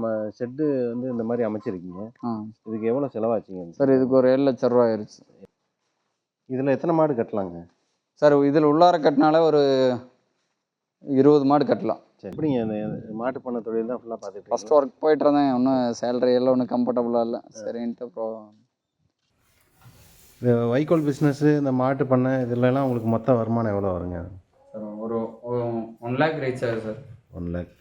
நம்ம ஷெட்டு வந்து இந்த மாதிரி அமைச்சிருக்கீங்க. இதுக்கு எவ்வளோ செலவாச்சுங்க? சார் இதுக்கு ஒரு ஏழு லட்ச ரூபா ஆயிடுச்சு இதில் எத்தனை மாடு கட்டலாங்க? சார் இதில் உள்ளார கட்டினாலே ஒரு இருபது மாடு கட்டலாம். சரி. எப்படிங்க இந்த மாட்டு பண்ண தொழில் தான் ஃபுல்லாக பார்த்துட்டு ஃபஸ்ட் ஒர்க் போயிட்டு இருந்தேன் ஒன்றும் சேலரி எல்லாம் ஒன்றும் கம்ஃபர்டபுளாக இல்லை. சரின்ட்டு அப்புறம் இந்த வைக்கோல் பிஸ்னஸ்ஸு இந்த மாட்டு பண்ணை இதுலலாம் உங்களுக்கு மொத்த வருமானம் எவ்வளோ வருங்க? சார் ஒரு ஒன் லேக் ரீச் ஆகுது சார். ஒன் லேக்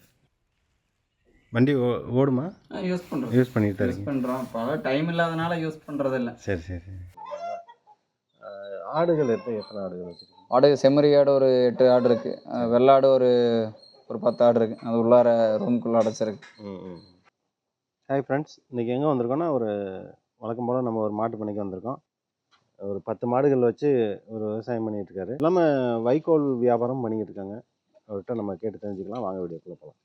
வண்டி ஓ ஓடுமா? யூஸ் பண்ணுறோம் யூஸ் பண்ணிட்டு யூஸ் பண்ணுறோம் இப்போ டைம் இல்லாதனால யூஸ் பண்ணுறது இல்லை சரி சரி. ஆடுகள் எத்தனை எத்தனை ஆடுகள் வச்சுருக்கீங்க? ஆடு செம்மறி ஆடு ஒரு எட்டு ஆடு இருக்குது வெள்ளாடு ஒரு ஒரு பத்து ஆடு இருக்குது அது உள்ளார ரூம்குள்ளே அடைச்சிருக்கு. ம் ம். ஹாய் ஃப்ரெண்ட்ஸ் இன்றைக்கி எங்கே வந்திருக்கோம்னா ஒரு வழக்கம் போல் நம்ம ஒரு மாட்டு பண்ணைக்கு வந்திருக்கோம். ஒரு பத்து மாடுகள் வச்சு ஒரு விவசாயம் பண்ணிகிட்டு இருக்காரு. இல்லாமல் வைக்கோல் வியாபாரம் பண்ணிக்கிட்டு இருக்காங்க. அவர்கிட்ட நம்ம கேட்டு தெரிஞ்சுக்கலாம். வாங்க வீடியோக்குள்ளே போகலாம்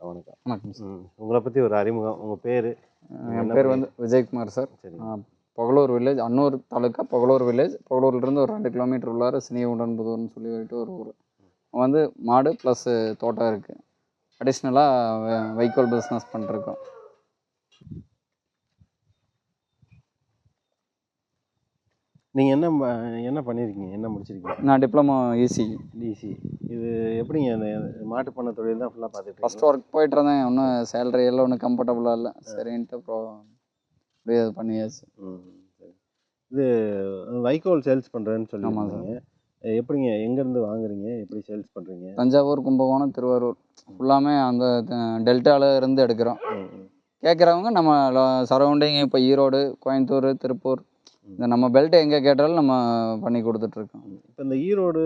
வணக்கம். வணக்கம் உங்களை பற்றி ஒரு அறிமுகம் உங்கள் பேர் என் பேர் வந்து விஜயகுமார் சார். சரி. புகழூர் வில்லேஜ் அன்னூர் தாலுக்கா புகழூர் வில்லேஜ் புகழூர்லேருந்து ஒரு ரெண்டு கிலோமீட்டர் உள்ளார சினியவுடன்புதூர்னு சொல்லிட்டு ஒரு ஊர். வந்து மாடு ப்ளஸ் தோட்டம் இருக்குது அடிஷ்னலாக வைக்கோல் பிஸ்னஸ் பண்ணிருக்கோம் நீங்கள் என்ன என்ன பண்ணியிருக்கீங்க என்ன முடிச்சிருக்கீங்க? நான் டிப்ளமோ ஈசி டிசி இது எப்படிங்க இந்த மாட்டு பண்ண தொழில் தான் ஃபுல்லாக பார்த்துட்டு ஃபஸ்ட் ஒர்க் போயிட்டு இருந்தேன். ஒன்றும் சேலரி எல்லாம் ஒன்றும் கம்ஃபர்டபுளாக இல்லை. சரின்ட்டு அப்புறம் அப்படியே இது பண்ணியாச்சு. இது வைக்கோல் சேல்ஸ் பண்ணுறேன்னு சொல்லி ஆமாம். எப்படிங்க எங்கேருந்து வாங்குறீங்க? எப்படி சேல்ஸ் பண்ணுறீங்க தஞ்சாவூர் கும்பகோணம் திருவாரூர். ஃபுல்லாமே அந்த டெல்டால இருந்து எடுக்கிறோம். கேட்குறவங்க நம்ம சரௌண்டிங் இப்போ ஈரோடு கோயம்புத்தூர் திருப்பூர் நம்ம பெல்ட் எங்கே கேட்டாலும் நம்ம பண்ணி கொடுத்துட்ருக்கோம். இப்போ இந்த ஈரோடு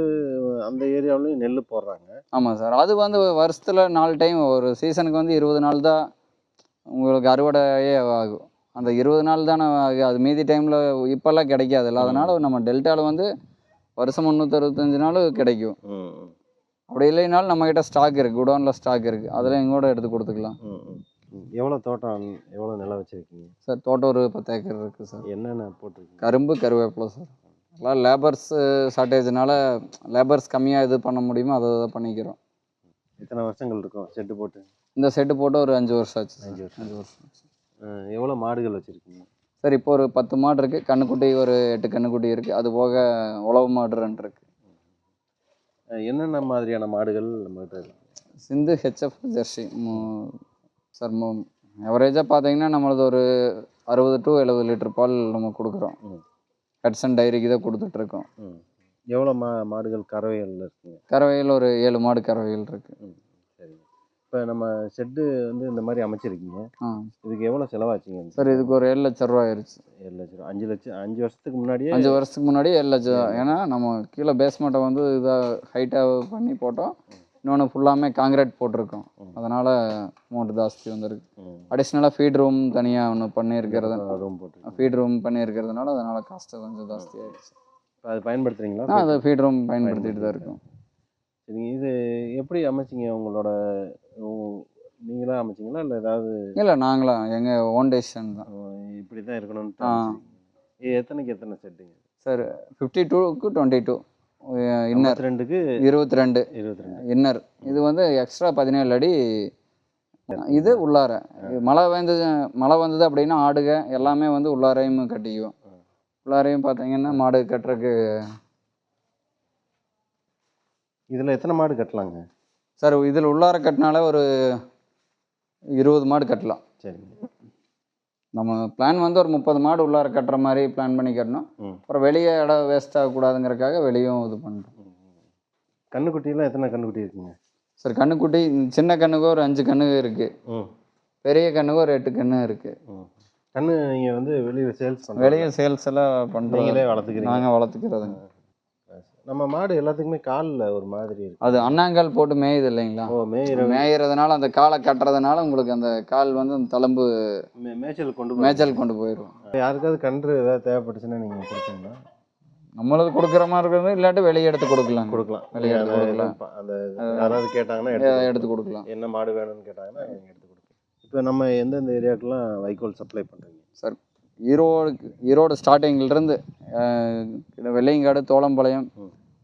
அந்த ஏரியாவிலையும் நெல் போடுறாங்க. ஆமாம் சார். அது வந்து வருஷத்தில் நாலு டைம் ஒரு சீசனுக்கு வந்து இருபது நாள் தான் உங்களுக்கு அறுவடையே ஆகும். அந்த இருபது நாள் தானே அது மீதி டைமில் இப்போல்லாம் கிடைக்காதுல்ல. அதனால நம்ம டெல்டாவில் வந்து வருஷம் முந்நூற்றறுபத்தஞ்சு நாள் கிடைக்கும். அப்படி இல்லைனாலும் நம்மக்கிட்ட ஸ்டாக் இருக்குது குடோனில் ஸ்டாக் இருக்குது அதில் எங்கூட எடுத்து கொடுத்துக்கலாம். எவ்வளோ தோட்டம் எவ்வளோ நிலம் வச்சுருக்கீங்க? சார் தோட்டம் ஒரு பத்து ஏக்கர் இருக்குது சார். என்னென்ன போட்டிருக்கீங்க? கரும்பு கருவேப்பிலை சார். எல்லாம் லேபர்ஸ் ஷார்ட்டேஜ்னால லேபர்ஸ் கம்மியாக இது பண்ண முடியுமோ அதை தான் பண்ணிக்கிறோம். எத்தனை வருஷங்கள் இருக்கும் செட்டு போட்டு? இந்த செட்டு போட்டு ஒரு அஞ்சு வருஷம் ஆச்சு. அஞ்சு வருஷம். அஞ்சு வருஷம் ஆச்சு. எவ்வளோ மாடுகள் வச்சுருக்கீங்க? சார் இப்போ ஒரு பத்து மாடு இருக்குது கண்ணுக்குட்டி ஒரு எட்டு கண்ணுக்குட்டி இருக்குது அது போக உழவு மாடு ரெண்டு இருக்குது என்னென்ன மாதிரியான மாடுகள் நம்மகிட்ட இருக்கு? சிந்து ஹெச்எஃப் ஜெர்சி சார் எவரேஜாக பார்த்தீங்கன்னா நம்மளது ஒரு அறுபது டு எழுபது லிட்டர் பால் நம்ம கொடுக்குறோம். ஹட்சன் டைரிக்கு தான் கொடுத்துட்ருக்கோம். எவ்வளோ மா மாடுகள் கறவைகள் இருக்குங்க? கறவையில் ஒரு ஏழு மாடு கறவைகள் இருக்குது சரிங்க இப்போ நம்ம ஷெட்டு வந்து இந்த மாதிரி அமைச்சிருக்கீங்க. இதுக்கு எவ்வளோ செலவாச்சுங்க? சார் இதுக்கு ஒரு ஏழு லட்ச ரூபா ஆயிடுச்சு ஏழு லட்சம் ரூபா. அஞ்சு லட்சம் அஞ்சு வருஷத்துக்கு முன்னாடியே அஞ்சு வருஷத்துக்கு முன்னாடி ஏழு லட்சம் ஏன்னா நம்ம கீழே பேஸ்மெண்ட்டை வந்து இதாக ஹைட்டாக பண்ணி போட்டோம். இன்னொன்று ஃபுல்லாமே காங்கிரீட் போட்டிருக்கோம். அதனால் அமௌண்ட் ஜாஸ்தி வந்திருக்கு. அடிஷ்னலாக ஃபீட் ரூம் தனியாக ஒன்று பண்ணியிருக்கிறது. ரூம் போட்டு ஃபீட் ரூம் பண்ணியிருக்கிறதுனால அதனால் காஸ்ட்டு கொஞ்சம் ஜாஸ்தி ஆயிடுச்சு. அது பயன்படுத்துறீங்களா? ஆ அது ஃபீட் ரூம் பயன்படுத்திட்டு தான் இருக்கும். சரிங்க இது எப்படி அமைச்சிங்க உங்களோட உ- நீங்களா அமைச்சிங்களா இல்லை ஏதாவது? இல்லை நாங்களா. எங்கள் ஓன் டெசிஷன் தான். இப்படி தான் இருக்கணும்னு எத்தனைக்கு எத்தனை செட்டுங்க சார் ஃபிஃப்டி டூக்கு டுவெண்ட்டி டூ இன்னர் ரெண்டுக்கு இருபத்தி ரெண்டு இருபத்தி ரெண்டு இன்னர் இது வந்து எக்ஸ்ட்ரா பதினேழு அடி. இது உள்ளார. மழை வந்தது மழை வந்தது அப்படின்னா ஆடுக எல்லாமே வந்து உள்ளாரையும் கட்டிக்குவோம் உள்ளாரையும் பார்த்தீங்கன்னா மாடு கட்டுறதுக்கு இதில் எத்தனை மாடு கட்டலாங்க? சார் இதில் உள்ளார கட்டினாலே ஒரு இருபது மாடு கட்டலாம். சரிங்க. நம்ம பிளான் வந்து ஒரு முப்பது மாடு உள்ளார கட்டுற மாதிரி பிளான் பண்ணி கட்டணும். அப்புறம் வெளியே இடம் வேஸ்ட் ஆகக்கூடாதுங்கிறக்காக வெளியும் இது பண்ணுறோம் கண்ணுக்குட்டிலாம் எத்தனை கண்ணுக்குட்டி இருக்குங்க? சார் கண்ணுக்குட்டி சின்ன கண்ணுக்கு ஒரு அஞ்சு கண்ணு இருக்குது பெரிய கண்ணுக்கு ஒரு எட்டு கண்ணு இருக்குது கண்ணு நீங்கள் வந்து வெளியில் சேல்ஸ் வெளியே சேல்ஸ் எல்லாம் பண்ணுறோம் நீங்களே வளர்த்துக்கிறீங்க. நாங்கள் வளர்த்துக்கிறதுங்க. நம்ம மாடு எல்லாத்துக்குமே காலில் ஒரு மாதிரி இருக்கு. அது அண்ணாங்கால் போட்டு மேயுது இல்லைங்களா? ஓ மேயிற மேயறதுனால அந்த காலை கட்டுறதுனால உங்களுக்கு அந்த கால் வந்து அந்த தழும்பு மே- மேய்ச்சல் கொண்டு மேய்ச்சல் கொண்டு போயிடும் யாருக்காவது கன்று ஏதாவது தேவைப்பட்டுச்சுன்னா நீங்கள் கொடுத்தீங்கன்னா நம்மளது கொடுக்குற மாதிரி இருக்கிறது இல்லாட்டி வெளியே எடுத்து கொடுக்கலாம். கொடுக்கலாம். வெளியே எடுத்து கொடுக்கலாம். அந்த யாராவது கேட்டாங்கன்னா எடுத்து கொடுக்கலாம். என்ன மாடு வேணும்னு கேட்டாங்கன்னா எடுத்து கொடுக்கலாம். இப்போ நம்ம எந்தெந்த ஏரியாவுக்குலாம் வைக்கோல் சப்ளை பண்ணுறீங்க சார் ஈரோடு ஈரோடு ஸ்டார்டிங்லேருந்து வெள்ளையங்காடு தோளம்பாளையம்.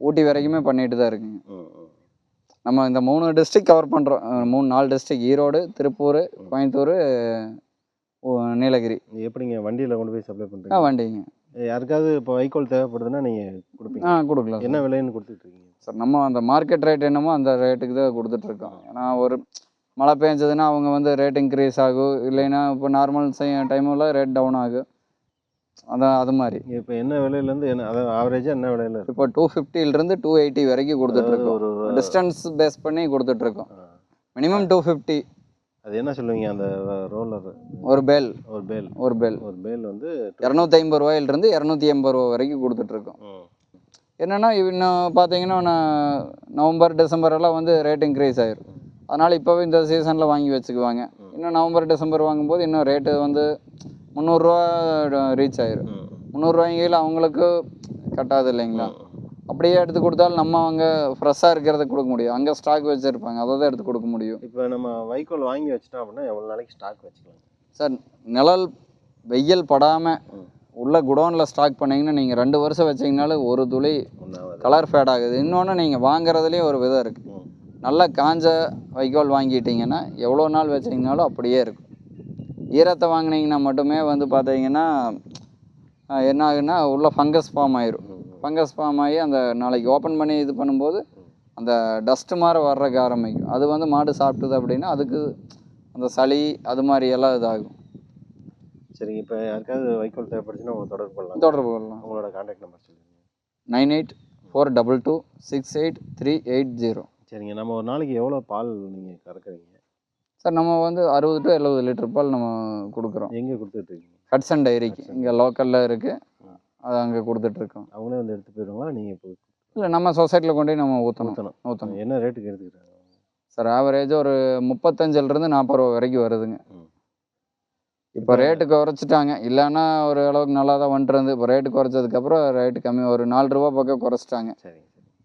ஊட்டி வரைக்குமே பண்ணிட்டு தான் இருக்குங்க. நம்ம இந்த மூணு டிஸ்ட்ரிக்ட் கவர் பண்ணுறோம் மூணு நாலு டிஸ்ட்ரிக்ட் ஈரோடு திருப்பூர் கோயம்புத்தூர் நீலகிரி. எப்படிங்க? வண்டியில் கொண்டு போய் சப்ளை ஆ பண்ணுறீங்க வண்டிங்க யாருக்காவது இப்போ வைக்கோல் தேவைப்படுதுன்னா நீங்கள் கொடுப்பீங்க. ஆ கொடுக்கலாம் என்ன விலைன்னு கொடுத்துட்டு இருக்கீங்க சார் நம்ம அந்த மார்க்கெட் ரேட் என்னமோ அந்த ரேட்டுக்கு தான் கொடுத்துட்ருக்கோம். ஏன்னா ஒரு மழை பெஞ்சதுன்னா அவங்க வந்து ரேட் இன்க்ரீஸ் ஆகும். இல்லைன்னா இப்போ நார்மல் டைமில் ரேட் டவுன் ஆகும். அதான் அது மாதிரி. இப்போ என்ன விலையிலேருந்து என்ன அதாவது ஆவரேஜாக என்ன விலையில இப்போ டூ ஃபிஃப்டிலேருந்து டூ எயிட்டி வரைக்கும் கொடுத்துட்ருக்கோம் ஒரு டிஸ்டன்ஸ் பேஸ் பண்ணி கொடுத்துட்ருக்கோம். மினிமம் டூ ஃபிஃப்டி அது என்ன சொல்லுவீங்க அந்த ரோலர் ஒரு பேல் ஒரு பேல் ஒரு பேல் ஒரு பேல் வந்து இரநூத்தி ஐம்பது ரூபாயிலிருந்து இரநூத்தி எண்பது ரூபா வரைக்கும் கொடுத்துட்ருக்கோம். என்னென்னா இன்னும் பார்த்தீங்கன்னா நான் நவம்பர் டிசம்பர் எல்லாம் வந்து ரேட் இன்க்ரீஸ் ஆயிரும். அதனால் இப்போவே இந்த சீசனில் வாங்கி வச்சுக்குவாங்க. இன்னும் நவம்பர் டிசம்பர் வாங்கும்போது இன்னும் ரேட்டு வந்து முந்நூறுரூவா ரீச் ஆயிரும். முந்நூறுரூவாய்கையில் அவங்களுக்கு கட்டாது இல்லைங்களா? அப்படியே எடுத்து கொடுத்தாலும் நம்ம அங்கே ஃப்ரெஷ்ஷாக இருக்கிறத கொடுக்க முடியும். அங்கே ஸ்டாக் வச்சுருப்பாங்க அதை தான் எடுத்து கொடுக்க முடியும். இப்போ நம்ம வைக்கோல் வாங்கி வச்சிட்டோம் அப்படின்னா எவ்வளோ நாளைக்கு ஸ்டாக் வச்சுக்கலாம்? சார் நிழல் வெயில் படாமல். உள்ள குடோனில் ஸ்டாக் பண்ணீங்கன்னா நீங்கள் ரெண்டு வருஷம் வச்சீங்கனாலும் ஒரு துளி கலர் ஃபேட் ஆகுது. இன்னொன்று நீங்கள் வாங்குறதுலேயும் ஒரு விதம் இருக்குது. நல்லா காஞ்ச வைக்கோல் வாங்கிட்டீங்கன்னா எவ்வளோ நாள் வச்சிங்கனாலும் அப்படியே இருக்கும். ஈரத்தை வாங்கினீங்கன்னா மட்டுமே வந்து பார்த்தீங்கன்னா என்ன ஆகுன்னா உள்ள ஃபங்கஸ் ஃபார்ம் ஆயிரும். ஃபங்கஸ் ஃபார்ம் ஆகி அந்த நாளைக்கு ஓப்பன் பண்ணி இது பண்ணும்போது அந்த டஸ்ட்டு மாதிரி வர்றதுக்கு ஆரம்பிக்கும். அது வந்து மாடு சாப்பிட்டுது அப்படின்னா அதுக்கு அந்த சளி அது மாதிரி எல்லாம் இதாகும். சரிங்க இப்போ யாருக்காவது வைக்கோல் தேவைப்படுச்சுன்னா உங்களை தொடர்பு கொள்ளலாம். தொடர்பு கொள்ளலாம். உங்களோட கான்டாக்ட் நம்பர் சொல்லுங்கள் nine eight four double two six eight three eight zero. சரிங்க நம்ம ஒரு நாளைக்கு எவ்வளோ பால் நீங்கள் கறக்குறீங்க? சார் நம்ம வந்து அறுபது டு எழுபது லிட்டர் பால் நம்ம கொடுக்குறோம். எங்கே கொடுத்துட்ருக்கீங்க ஹட்சன் டைரிக்கு இங்கே லோக்கலில் இருக்குது அது அங்கே கொடுத்துட்ருக்கோம் அவங்களே வந்து எடுத்து போயிடுவாங்களா நீங்கள் இப்போ இல்லை நம்ம சொசைட்டியில் கொண்டு போய் நம்ம ஊற்றணும் ஊற்றணும் ஊற்றணும் என்ன ரேட்டுக்கு எடுத்துக்கிறாங்க? சார் ஆவரேஜ் ஒரு முப்பத்தஞ்சிலிருந்து நாற்பது ரூபா வரைக்கும் வருதுங்க. இப்போ ரேட்டு குறைச்சிட்டாங்க. இல்லைன்னா ஒரு அளவுக்கு நல்லா தான் வந்துட்டு இப்போ ரேட்டு குறைச்சதுக்கப்புறம் ரேட்டு கம்மி. ஒரு நாலு ரூபா பக்கம் குறைச்சிட்டாங்க.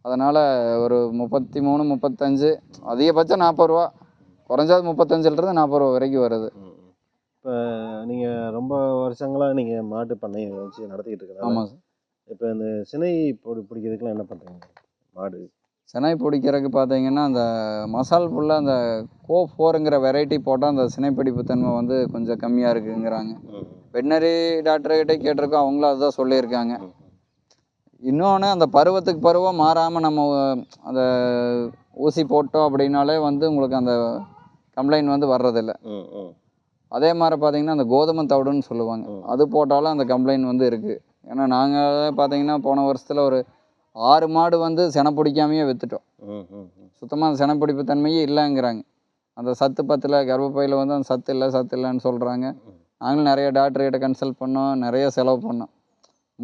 அதனால் ஒரு முப்பத்தி மூணு முப்பத்தஞ்சு அதிகபட்சம் நாற்பது ரூபா. குறைஞ்சது முப்பத்தஞ்சிலிருந்து நாற்பது ரூபா வரைக்கும் வருது. இப்போ நீங்கள் ரொம்ப வருஷங்களாக நீங்கள் மாட்டு பண்ணையை வச்சு நடத்திக்கிட்டு இருக்கிறாங்க ஆமாம் சார். இப்போ இந்த சினை பொடி பிடிக்கிறதுக்குலாம் என்ன பண்ணுறீங்க மாடு. சினை பிடிக்கிறதுக்கு பார்த்தீங்கன்னா அந்த மசால் ஃபுல்லாக அந்த கோ ஃபோருங்கிற வெரைட்டி போட்டால் அந்த சினைப்பிடிப்பு தன்மை வந்து கொஞ்சம் கம்மியாக இருக்குங்கிறாங்க. வெட்டினரி டாக்டர்கிட்ட கேட்டிருக்கோம் அவங்களும் அதுதான் சொல்லியிருக்காங்க. இன்னொன்று அந்த பருவத்துக்கு பருவம் மாறாமல் நம்ம அந்த ஊசி போட்டோம் அப்படின்னாலே வந்து உங்களுக்கு அந்த கம்ப்ளைண்ட் வந்து வர்றதில்ல. அதே மாதிரி பார்த்தீங்கன்னா அந்த கோதுமை தவிடுன்னு சொல்லுவாங்க. அது போட்டாலும் அந்த கம்ப்ளைண்ட் வந்து இருக்குது ஏன்னா நாங்கள் பார்த்தீங்கன்னா போன வருஷத்தில் ஒரு ஆறு மாடு வந்து செனை பிடிக்காமையே விற்றுட்டோம் சுத்தமாக அந்த செனைப்பிடிப்பு தன்மையே இல்லைங்கிறாங்க. அந்த சத்து பத்தில் கர்ப்பப்பையில் வந்து அந்த சத்து இல்லை சத்து இல்லைன்னு சொல்கிறாங்க. நாங்களும் நிறைய டாக்டர்கிட்ட கன்சல்ட் பண்ணோம் நிறைய செலவு பண்ணோம்.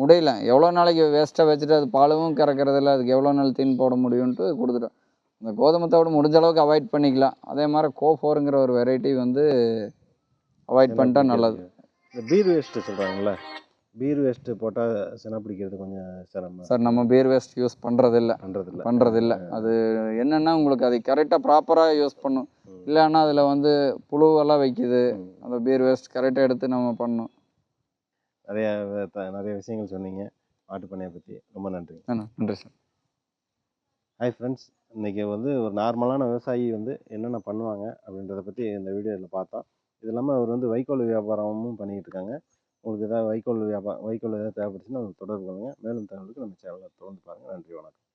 முடியல. எவ்வளோ நாளைக்கு வேஸ்ட்டாக வச்சுட்டு அது பாலும் கறக்கறதில்ல அதுக்கு எவ்வளோ நாள் தீன் போட முடியும்ன்ட்டு கொடுத்துட்டோம். இந்த கோதுமை தவிடு முடிஞ்ச அளவுக்கு அவாய்ட் பண்ணிக்கலாம். அதே மாதிரி கோ ஃபோருங்கிற ஒரு வெரைட்டி வந்து அவாய்ட் பண்ணிட்டா நல்லது. இந்த பீர் வேஸ்ட்டு சொல்கிறாங்கல்ல பீர் வேஸ்ட்டு போட்டால் சினை பிடிக்கிறது கொஞ்சம் சிரமம். சார் நம்ம பீர் வேஸ்ட் யூஸ் பண்ணுறதில்ல பண்ணுறதில்ல பண்ணுறதில்ல அது என்னென்னா உங்களுக்கு அது கரெக்டாக ப்ராப்பராக யூஸ் பண்ணும். இல்லைன்னா அதில் வந்து புழுவெல்லாம் வைக்குது. அந்த பீர் வேஸ்ட் கரெக்டாக எடுத்து நம்ம பண்ணணும் நிறைய நிறைய விஷயங்கள் சொன்னீங்க. மாட்டு பண்ணையை பற்றி ரொம்ப நன்றி. நன்றி சார் ஹாய் ஃப்ரெண்ட்ஸ் இன்றைக்கி வந்து ஒரு நார்மலான விவசாயி வந்து என்னென்ன பண்ணுவாங்க அப்படின்றத பற்றி இந்த வீடியோவில் பார்த்தோம். இது இல்லாமல் அவர் வந்து வைக்கோல் வியாபாரமும் பண்ணிக்கிட்டு இருக்காங்க உங்களுக்கு ஏதாவது வைக்கோல் வியாபாரம் வைக்கோல் ஏதாவது தேவைப்படுச்சுன்னா உங்களுக்கு தொடர்பு கொள்ளுங்கள் மேலும் தகவலுக்கு நம்ம சேனலை தொடர்ந்து பாருங்கள் நன்றி வணக்கம்.